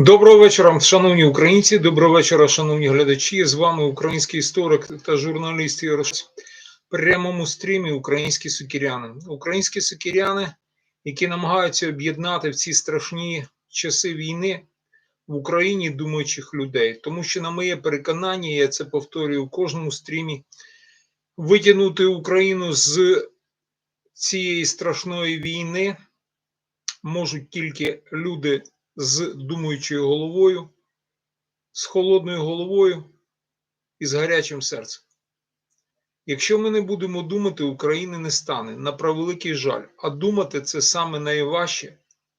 Доброго вечора, шановні українці. Доброго вечора, шановні глядачі. З вами український історик та журналіст Ярош. В прямому стрімі українські сукіряни. Українські сукіряни, які намагаються об'єднати в ці страшні часи війни в Україні думаючих людей. Тому що, на моє переконання, я це повторюю у кожному стрімі, витягнути Україну з цієї страшної війни можуть тільки люди з думаючою головою, з холодною головою і з гарячим серцем. Якщо ми не будемо думати, України не стане на превеликий жаль. А думати це саме найважче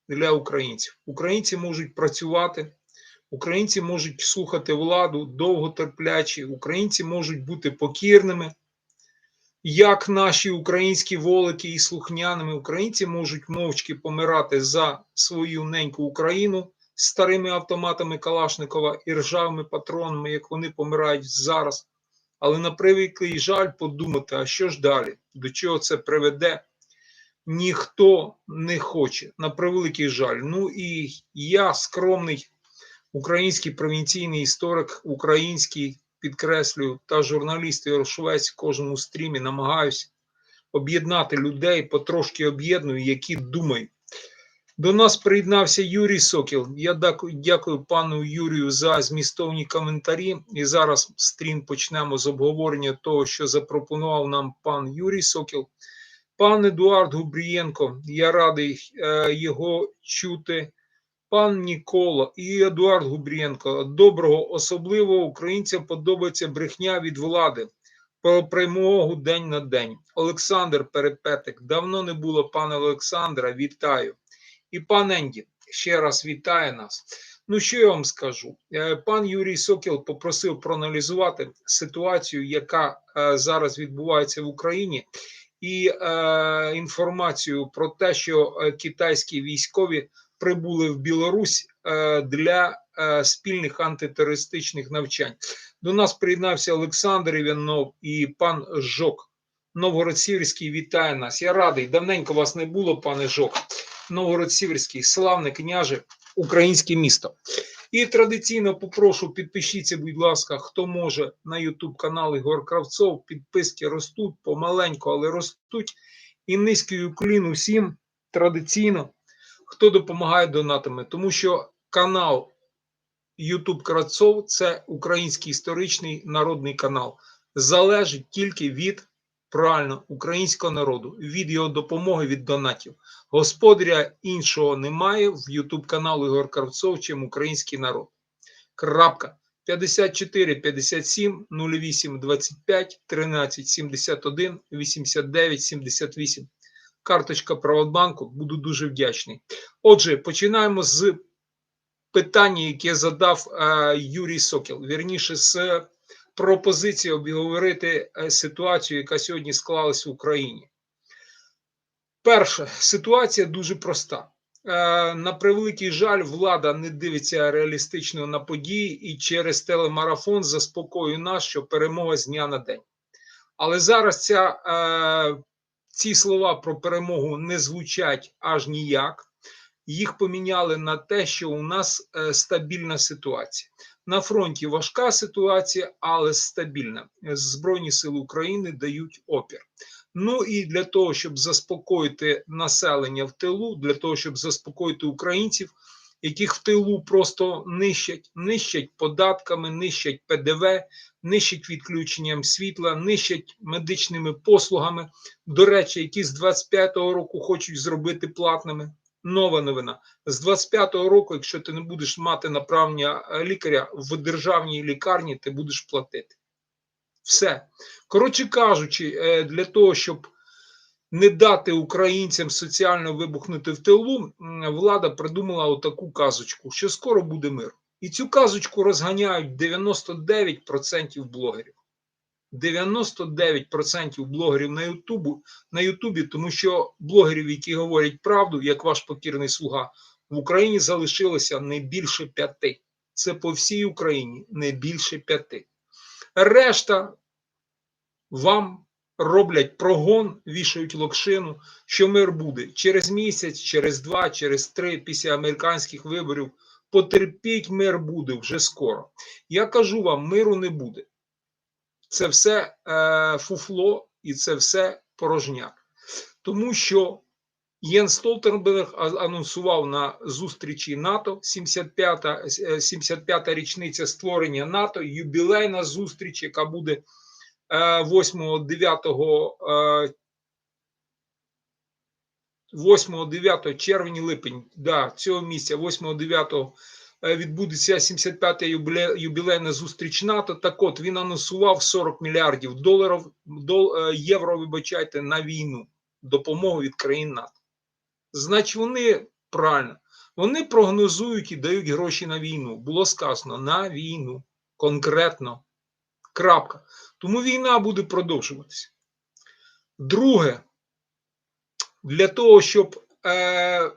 для українців. Українці можуть працювати, українці можуть слухати владу довготерплячі, українці можуть бути покірними. Як наші українські волики і слухняними українці можуть мовчки помирати за свою неньку Україну старими автоматами Калашникова і ржавими патронами, як вони помирають зараз. Але на превеликий жаль подумати, а що ж далі? До чого це приведе? Ніхто не хоче. На превеликий жаль. Ну і я скромний український провінційний історик, український підкреслюю, та журналіст Ярошовець в кожному стрімі намагаюся об'єднати людей, потрошки об'єдную, які думають. До нас приєднався Юрій Сокіл. Я дякую, дякую пану Юрію за змістовні коментарі. І зараз стрім почнемо з обговорення того, що запропонував нам пан Юрій Сокіл. Пан Едуард Губрієнко, я радий е, його чути пан Нікола і Едуард Губрієнко. Доброго, особливо українцям подобається брехня від влади про перемогу день на день. Олександр Перепетик. Давно не було пана Олександра. Вітаю. І пан Енді ще раз вітає нас. Ну, що я вам скажу? Е, Пан Юрій Сокіл попросив проаналізувати ситуацію, яка е, зараз відбувається в Україні, і е, інформацію про те, що е, китайські військові прибули в Білорусь е, для е, спільних антитерористичних навчань. До нас приєднався Олександр Іванов і пан Жок. Новгород-Сіверський вітає нас. Я радий. Давненько вас не було, пане Жок. Новгород-Сіверський, славне княже, українське місто. І традиційно попрошу, підпишіться, будь ласка, хто може на YouTube канал Ігор Кравцов. Підписки ростуть помаленьку, але ростуть. І низький уклін усім традиційно хто допомагає донатами, тому що канал YouTube Кравцов це український історичний народний канал, залежить тільки від правильно українського народу, від його допомоги від донатів. Господаря іншого немає в YouTube каналу Ігор Кравцов, чим український народ. Крапка. 54 57 08 25 13 71 89 78 карточка Приватбанку, буду дуже вдячний. Отже, починаємо з питання, яке задав е, Юрій Сокіл. Вірніше, з пропозиції обговорити е, ситуацію, яка сьогодні склалась в Україні. Перша ситуація дуже проста. Е, на превеликий жаль, влада не дивиться реалістично на події і через телемарафон заспокоює нас, що перемога з дня на день. Але зараз ця ці слова про перемогу не звучать аж ніяк. Їх поміняли на те, що у нас е, стабільна ситуація. На фронті важка ситуація, але стабільна. Збройні сили України дають опір. Ну і для того, щоб заспокоїти населення в тилу, для того, щоб заспокоїти українців, яких в тилу просто нищать, нищать податками, нищать ПДВ, нищать відключенням світла, нищать медичними послугами. До речі, які з 25-го року хочуть зробити платними. Нова новина з 25-го року, якщо ти не будеш мати направлення е, лікаря в державній лікарні, ти будеш платити. Все. Коротше кажучи, е, для того, щоб не дати українцям соціально вибухнути в тилу, влада придумала отаку казочку, що скоро буде мир. І цю казочку розганяють 99% блогерів. 99% блогерів на Ютубу, на Ютубі, тому що блогерів, які говорять правду, як ваш покірний слуга, в Україні залишилося не більше п'яти. Це по всій Україні не більше п'яти. Решта вам роблять прогон, вішають локшину, що мир буде через місяць, через два, через три, після американських виборів Потерпіть, мир буде вже скоро. Я кажу вам, миру не буде. Це все е, фуфло і це все порожняк. Тому що Єн Столтенберг анонсував на зустрічі НАТО 75-та, е, 75-та річниця створення НАТО, юбілейна зустріч, яка буде е, 8-9 е, 8-9 червень липень да, цього місяця, 8-9 е, відбудеться 75-та юбілейна зустріч НАТО. Так от він анонсував 40 мільярдів доларів дол, е, євро, вибачайте, на війну, допомогу від країн НАТО. Значить, вони правильно, вони прогнозують і дають гроші на війну. Було сказано на війну конкретно. Крапка. Тому війна буде продовжуватися. Друге, для того, щоб е,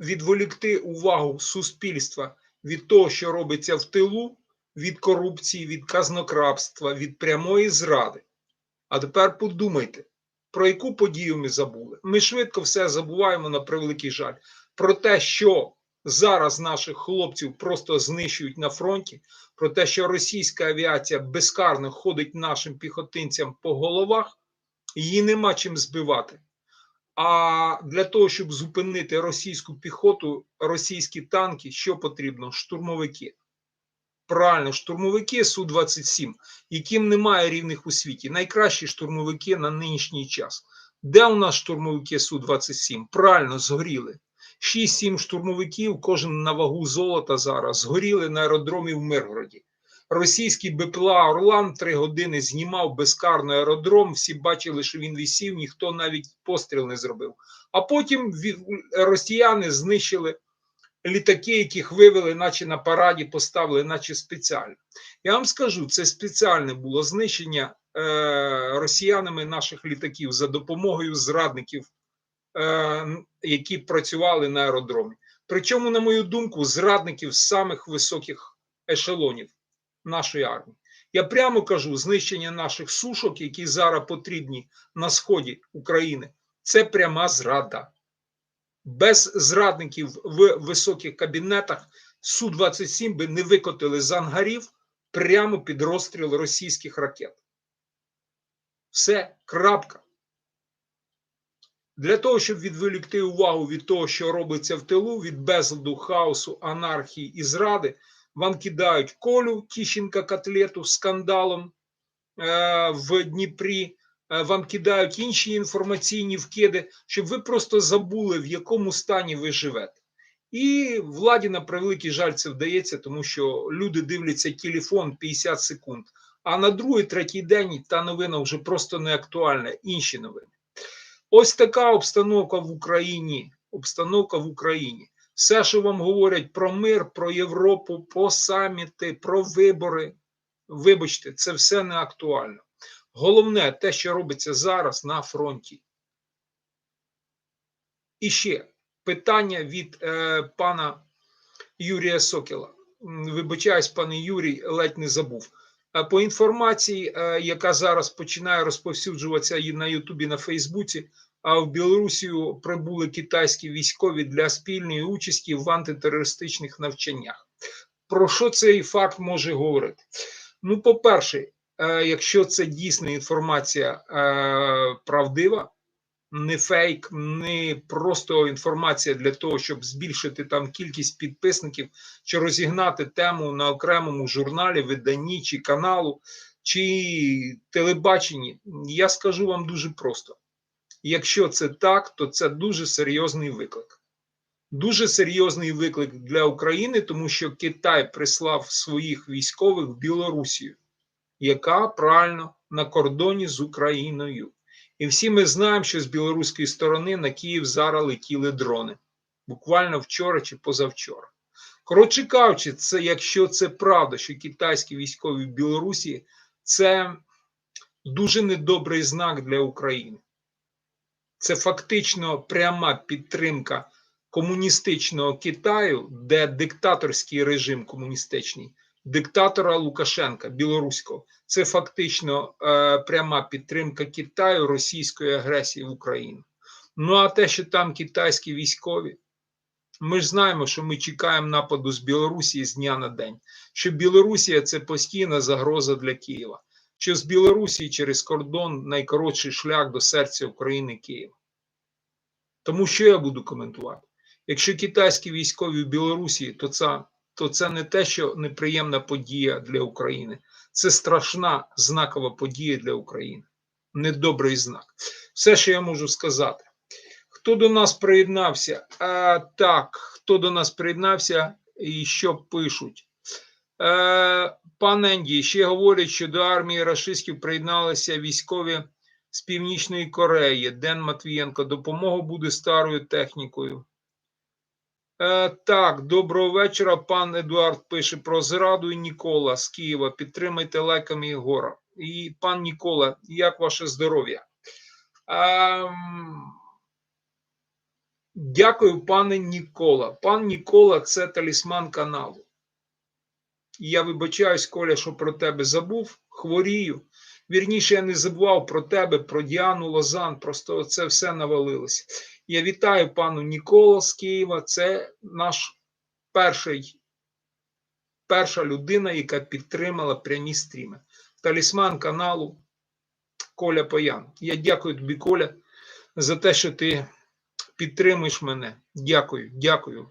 відволікти увагу суспільства від того, що робиться в тилу, від корупції, від казнокрабства, від прямої зради. А тепер подумайте, про яку подію ми забули. Ми швидко все забуваємо на превеликий жаль. Про те, що зараз наших хлопців просто знищують на фронті, про те, що російська авіація безкарно ходить нашим піхотинцям по головах, її нема чим збивати. А для того, щоб зупинити російську піхоту, російські танки, що потрібно? Штурмовики. Правильно, штурмовики Су-27, яким немає рівних у світі. Найкращі штурмовики на нинішній час. Де у нас штурмовики Су-27? Правильно, згоріли. 6-7 штурмовиків, кожен на вагу золота зараз, згоріли на аеродромі в Миргороді. Російський БПЛА Орлан три години знімав безкарно аеродром. Всі бачили, що він висів, ніхто навіть постріл не зробив. А потім росіяни знищили літаки, яких вивели, наче на параді, поставили, наче спеціально. Я вам скажу, це спеціальне було знищення е, росіянами наших літаків за допомогою зрадників, е, які працювали на аеродромі. Причому, на мою думку, зрадників з самих високих ешелонів нашої армії. Я прямо кажу, знищення наших сушок, які зараз потрібні на сході України, це пряма зрада. Без зрадників в високих кабінетах Су-27 би не викотили з ангарів прямо під розстріл російських ракет. Все, крапка. Для того, щоб відволікти увагу від того, що робиться в тилу, від безладу, хаосу, анархії і зради, вам кидають колю Тіщенка котлету скандалом е, в Дніпрі, е, вам кидають інші інформаційні вкиди, щоб ви просто забули, в якому стані ви живете. І владі на превеликий жаль це вдається, тому що люди дивляться телефон 50 секунд. А на другий, третій день та новина вже просто не актуальна. Інші новини. Ось така обстановка в Україні. Обстановка в Україні. Все, що вам говорять про мир, про Європу, про саміти, про вибори. Вибачте, це все не актуально. Головне те, що робиться зараз на фронті. І ще питання від е, пана Юрія Сокіла. Вибачаюсь, пане Юрій, ледь не забув. Е, По інформації, е, яка зараз починає розповсюджуватися і на Ютубі, на Фейсбуці, а в Білорусію прибули китайські військові для спільної участі в антитерористичних навчаннях. Про що цей факт може говорити? Ну, по-перше, е, якщо це дійсна інформація е, правдива, не фейк, не просто інформація для того, щоб збільшити там кількість підписників чи розігнати тему на окремому журналі, виданні чи каналу, чи телебаченні, я скажу вам дуже просто: якщо це так, то це дуже серйозний виклик. Дуже серйозний виклик для України, тому що Китай прислав своїх військових в Білорусію, яка правильно на кордоні з Україною. І всі ми знаємо, що з білоруської сторони на Київ зараз летіли дрони. Буквально вчора чи позавчора. Коротше кажучи, це якщо це правда, що китайські військові в Білорусі це дуже недобрий знак для України. Це фактично пряма підтримка комуністичного Китаю, де диктаторський режим комуністичний, диктатора Лукашенка білоруського. Це фактично е, пряма підтримка Китаю російської агресії в Україну. Ну а те, що там китайські військові, Ми ж знаємо, що ми чекаємо нападу з Білорусі з дня на день, що Білорусія це постійна загроза для Києва, що з Білорусі через кордон найкоротший шлях до серця України Києва. Тому що я буду коментувати? Якщо китайські військові в Білорусі, то це, то це не те, що неприємна подія для України, це страшна знакова подія для України. Недобрий знак. Все, що я можу сказати. Хто до нас приєднався? А, Так, хто до нас приєднався і що пишуть? Е, Пан Енді, ще говорять, що до армії рашистів приєдналися військові з Північної Кореї. Ден Матвієнко. Допомога буде старою технікою. Е, Так, доброго вечора. Пан Едуард пише про зраду і Нікола з Києва. Підтримайте лайками Єгора. І пан Нікола, як ваше здоров'я? Ем... Дякую, пане Нікола. Пан Нікола це талісман каналу. Я вибачаюсь, Коля, що про тебе забув. Хворію. Вірніше, я не забував про тебе, про Діану Лозан. Просто це все навалилося. Я вітаю пану Нікола з Києва. Це наш перший, перша людина, яка підтримала прямі стріми. Талісман каналу Коля Паян. Я дякую тобі, Коля, за те, що ти підтримуєш мене. Дякую, дякую.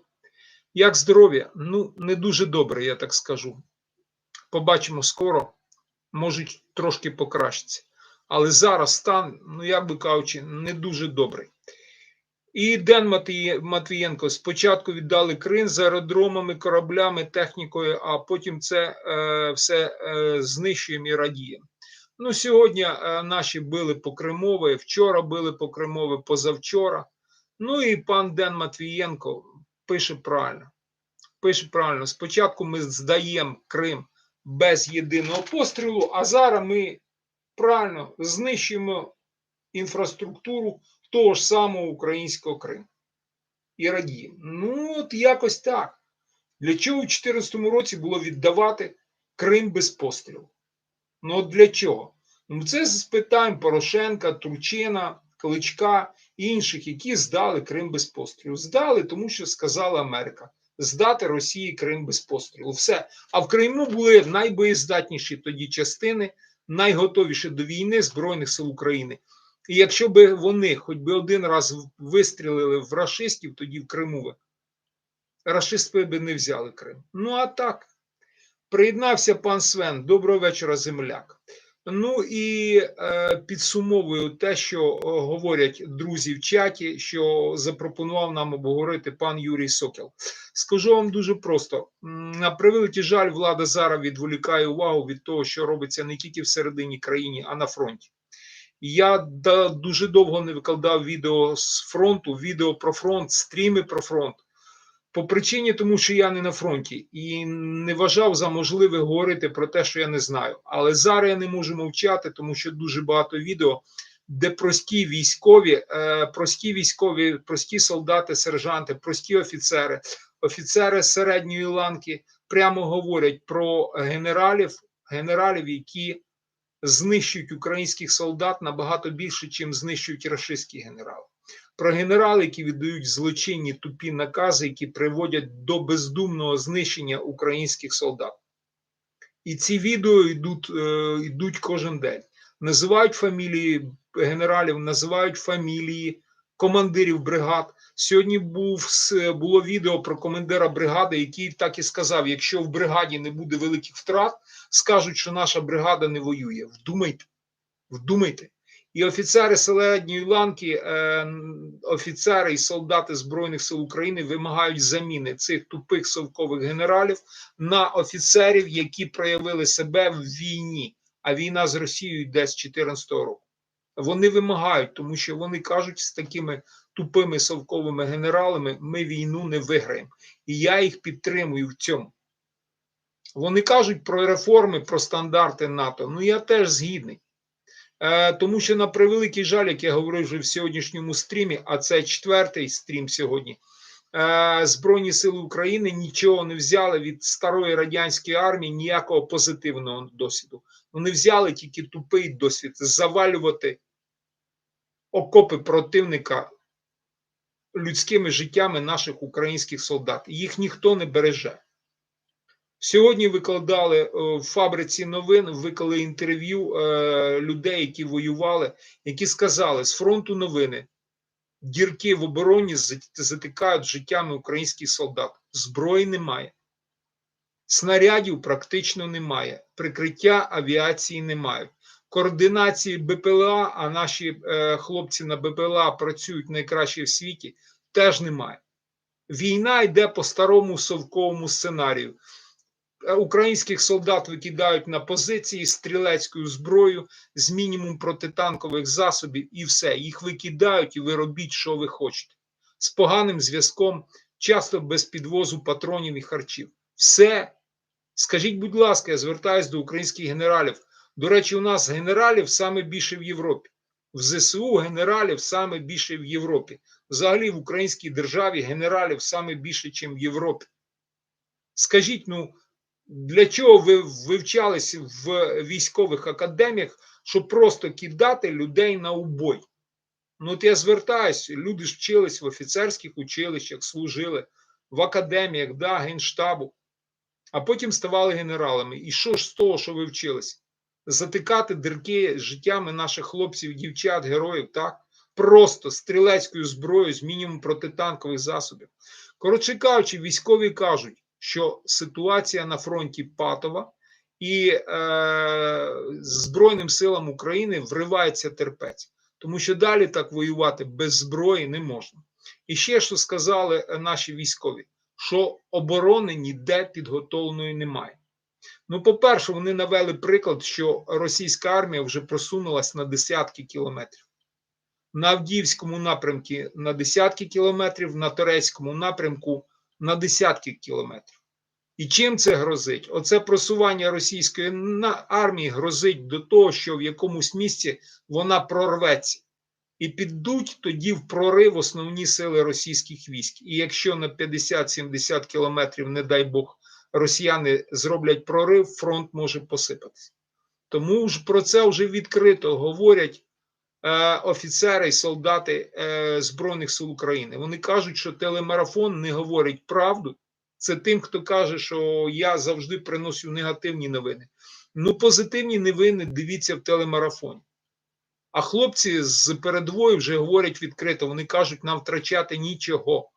Як здоров'я? Ну, не дуже добре, я так скажу. Побачимо скоро, можуть трошки покращитися. Але зараз стан, ну як би кажучи, не дуже добрий. І Ден Матвієнко спочатку віддали Крим з аеродромами, кораблями, технікою, а потім це е, все е, знищуємо і радіємо. Ну, сьогодні е, наші били по Кримові, вчора били по Кримові, позавчора. Ну і пан Ден Матвієнко пише правильно. Пише правильно. Спочатку ми здаємо Крим без єдиного пострілу, а зараз ми правильно знищуємо інфраструктуру того ж самого українського Криму. І радіємо. Ну, от якось так. Для чого у 2014 році було віддавати Крим без пострілу? Ну, от для чого? Ну, це спитаємо Порошенка, Турчина, Кличка інших, які здали Крим без пострілу. Здали, тому що сказала Америка. Здати Росії Крим без пострілу. Все. А в Криму були найбоєздатніші тоді частини, найготовіші до війни Збройних сил України. І якщо б вони хоч би один раз вистрілили в рашистів, тоді в Криму, рашисти би не взяли Крим. Ну а так, приєднався пан Свен. Доброго вечора, земляк. Ну і е, підсумовую те, що говорять друзі в чаті, що запропонував нам обговорити пан Юрій Сокіл. Скажу вам дуже просто: на превеликий жаль, влада зараз відволікає увагу від того, що робиться не тільки всередині країни, а на фронті. Я дуже довго не викладав відео з фронту, відео про фронт, стріми про фронт. По причині, тому що я не на фронті і не вважав за можливе говорити про те, що я не знаю. Але зараз я не можу мовчати, тому що дуже багато відео, де прості військові, е, прості військові, прості солдати, сержанти, прості офіцери, офіцери середньої ланки прямо говорять про генералів, генералів, які знищують українських солдат набагато більше, чим знищують рашистські генерали. Про генерали, які віддають злочинні тупі накази, які приводять до бездумного знищення українських солдат. І ці відео йдуть, е, йдуть кожен день. Називають фамілії генералів, називають фамілії командирів бригад. Сьогодні був було відео про командира бригади, який так і сказав: якщо в бригаді не буде великих втрат, скажуть, що наша бригада не воює. Вдумайте, вдумайте. І офіцери середньої ланки, е, офіцери і солдати Збройних сил України вимагають заміни цих тупих совкових генералів на офіцерів, які проявили себе в війні. А війна з Росією йде з 2014 року. Вони вимагають, тому що вони кажуть з такими тупими совковими генералами: ми війну не виграємо. І я їх підтримую в цьому. Вони кажуть про реформи, про стандарти НАТО. Ну я теж згідний. Е, Тому що на превеликий жаль, як я говорив вже в сьогоднішньому стрімі, а це четвертий стрім сьогодні. Е, Збройні сили України нічого не взяли від старої радянської армії ніякого позитивного досвіду. Вони взяли тільки тупий досвід завалювати окопи противника людськими життями наших українських солдат. Їх ніхто не береже. Сьогодні викладали е, в фабриці новин, виклали інтерв'ю е, людей, які воювали, які сказали з фронту новини. Дірки в обороні зат- затикають життями українських солдат. Зброї немає. Снарядів практично немає. Прикриття авіації немає. Координації БПЛА, а наші е, хлопці на БПЛА працюють найкраще в світі, теж немає. Війна йде по старому совковому сценарію. Е, Українських солдат викидають на позиції стрілецькою зброєю з мінімум протитанкових засобів, і все. Їх викидають, і ви робіть, що ви хочете. З поганим зв'язком, часто без підвозу патронів і харчів. Все. Скажіть, будь ласка, я звертаюся до українських генералів. До речі, у нас генералів саме більше в Європі. В ЗСУ генералів саме більше в Європі. Взагалі в українській державі генералів саме більше, ніж в Європі. Скажіть, ну для чого ви вивчалися в військових академіях, щоб просто кидати людей на убой? Ну, от я звертаюся, люди ж вчились в офіцерських училищах, служили в академіях, да, генштабу, а потім ставали генералами. І що ж з того, що ви вчились? Затикати дирки життями наших хлопців, дівчат, героїв, так? Просто стрілецькою зброєю з мінімум протитанкових засобів. Коротше кажучи, військові кажуть, що ситуація на фронті патова, і е, Збройним силам України вривається терпець, тому що далі так воювати без зброї не можна. І ще що сказали е, наші військові, що оборони ніде підготовленої немає. Ну, по-перше, вони навели приклад, що російська армія вже просунулась на десятки кілометрів. На Авдіївському напрямку на десятки кілометрів, на Торецькому напрямку на десятки кілометрів. І чим це грозить? Оце просування російської армії грозить до того, що в якомусь місці вона прорветься. І підуть тоді в прорив основні сили російських військ. І якщо на 50-70 кілометрів, не дай Бог, росіяни зроблять прорив, фронт може посипатися. Тому ж про це вже відкрито говорять офіцери і солдати е, Збройних сил України. Вони кажуть, що телемарафон не говорить правду. Це тим, хто каже, що я завжди приношу негативні новини. Ну, позитивні новини дивіться в телемарафоні. А хлопці з передової вже говорять відкрито. Вони кажуть, нам втрачати нічого.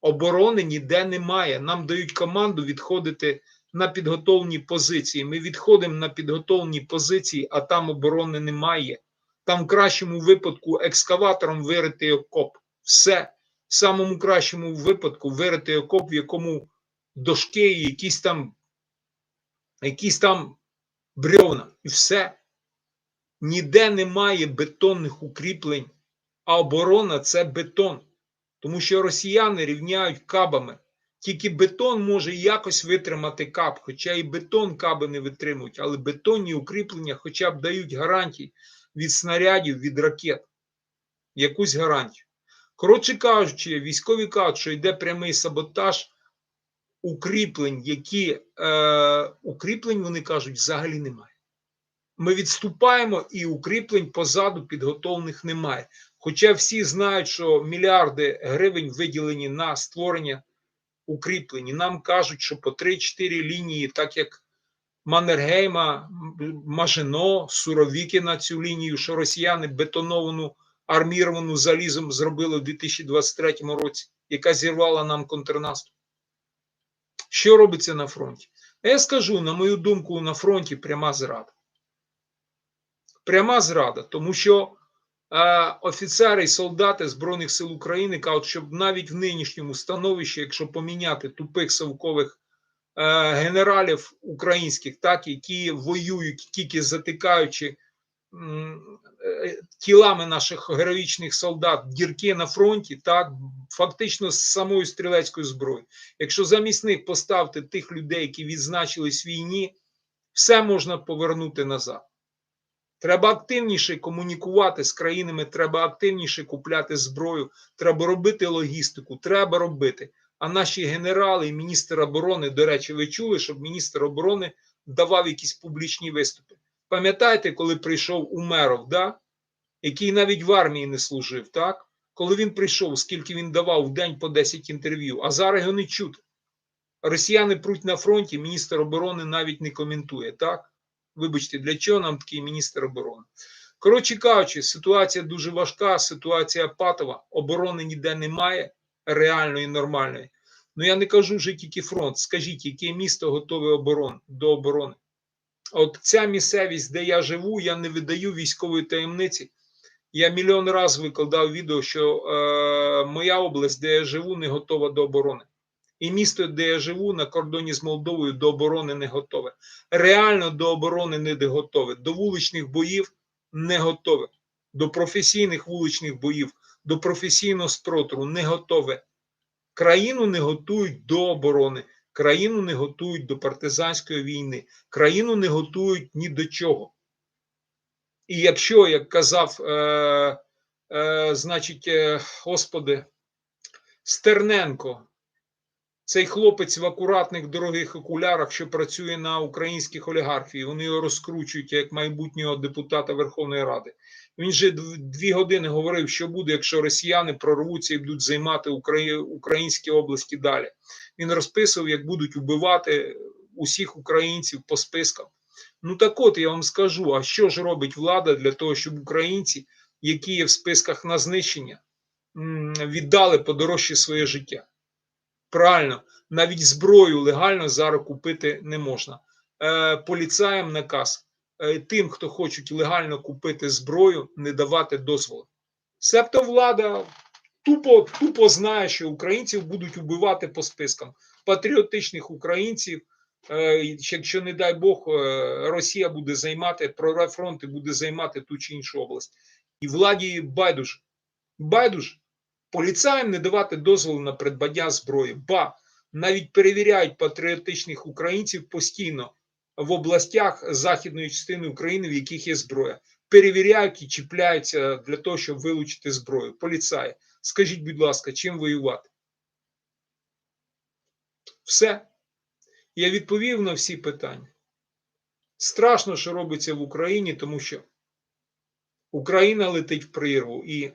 Оборони ніде немає. Нам дають команду відходити на підготовлені позиції. Ми відходимо на підготовлені позиції, а там оборони немає. Там в кращому випадку екскаватором вирити окоп. Все. В самому кращому випадку вирити окоп, в якому дошки і якісь там, якісь там бревна. І все. Ніде немає бетонних укріплень, а оборона це бетон. Тому що росіяни рівняють кабами. Тільки бетон може якось витримати каб, хоча і бетон каби не витримують, але бетонні укріплення хоча б дають гарантії від снарядів, від ракет. Якусь гарантію. Коротше кажучи, військові кажуть, що йде прямий саботаж укріплень, які е, укріплень, вони кажуть, взагалі немає. Ми відступаємо, і укріплень позаду підготовлених немає. Хоча всі знають, що мільярди гривень виділені на створення укріплень. І Нам кажуть, що по 3-4 лінії, так як Маннергейма, Мажино, Суровіки на цю лінію, що росіяни бетоновану арміровану залізом зробили в 2023 році, яка зірвала нам контрнаступ. Що робиться на фронті? Я скажу, на мою думку, на фронті пряма зрада. Пряма зрада, тому що е, офіцери і солдати Збройних сил України кажуть, що навіть в нинішньому становищі, якщо поміняти тупих совкових генералів українських, так, які воюють, тільки затикаючи е, тілами наших героїчних солдат дірки на фронті, так, фактично з самою стрілецькою зброєю. Якщо замість них поставити тих людей, які відзначились в війні, все можна повернути назад. Треба активніше комунікувати з країнами, треба активніше купляти зброю, треба робити логістику, треба робити. А наші генерали і міністр оборони, до речі, ви чули, щоб міністр оборони давав якісь публічні виступи. Пам'ятаєте, коли прийшов Умеров, да? який навіть в армії не служив, так? коли він прийшов, скільки він давав в день по 10 інтерв'ю, а зараз його не чути. Росіяни пруть на фронті, міністр оборони навіть не коментує. Так? Вибачте, для чого нам такий міністр оборони? Коротше кажучи, ситуація дуже важка, ситуація патова, оборони ніде немає, реальної, нормальної. Ну я не кажу вже тільки фронт. Скажіть, яке місто готове оборон, до оборони? От ця місцевість, де я живу, я не видаю військової таємниці. Я мільйон разів викладав відео, що е, моя область, де я живу, не готова до оборони. І місто, де я живу, на кордоні з Молдовою, до оборони не готове. Реально до оборони не готове. До вуличних боїв не готове. До професійних вуличних боїв, до професійного спротиву не готове. Країну не готують до оборони, країну не готують до партизанської війни, країну не готують ні до чого. І якщо, як казав, е, е, значить, е, господи, Стерненко, цей хлопець в акуратних дорогих окулярах, що працює на українських олігархів, вони його розкручують як майбутнього депутата Верховної Ради. Він же дві години говорив, що буде, якщо росіяни прорвуться і будуть займати Украї- українські області далі. Він розписував, як будуть вбивати усіх українців по спискам. Ну так от я вам скажу: а що ж робить влада для того, щоб українці, які є в списках на знищення, віддали подорожче своє життя? Правильно, навіть зброю легально зараз купити не можна. Е, поліцаям наказ е, тим, хто хочуть легально купити зброю, не давати дозволу. Себто влада тупо, тупо знає, що українців будуть убивати по спискам патріотичних українців. Е, якщо, не дай Бог, е, Росія буде займати прорив фронт і буде займати ту чи іншу область. І владі байдуже. Байдуже. Поліцаям не давати дозволу на придбання зброї. Ба навіть перевіряють патріотичних українців постійно в областях західної частини України, в яких є зброя. Перевіряють і чіпляються для того, щоб вилучити зброю. Поліцаї. Скажіть, будь ласка, чим воювати? Все. Я відповів на всі питання. Страшно, що робиться в Україні, тому що Україна летить в прірву, і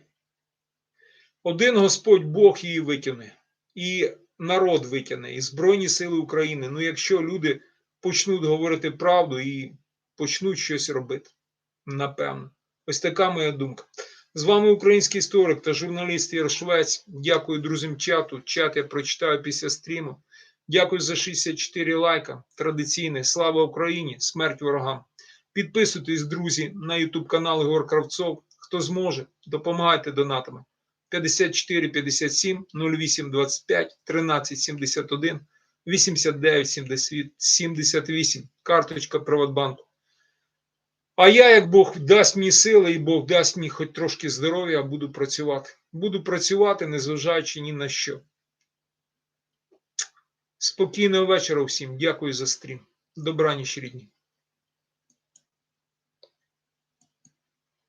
один Господь Бог її витягне, і народ витягне, і Збройні Сили України. Ну, якщо люди почнуть говорити правду і почнуть щось робити, напевно. Ось така моя думка. З вами український історик та журналіст Ір Швець. Дякую друзям чату. Чат я прочитаю після стріму. Дякую за 64 лайка. Традиційне. Слава Україні! Смерть ворогам! Підписуйтесь, друзі, на YouTube канал Ігор Кравцов. Хто зможе, допомагайте донатами. 54 57 08 25 13 71 89 78. Карточка Приватбанку. А я, як Бог дасть мені сили, і Бог дасть мені хоч трошки здоров'я, буду працювати. Буду працювати, незважаючи ні на що. Спокійного вечора всім. Дякую за стрім. Добраніч, рідні.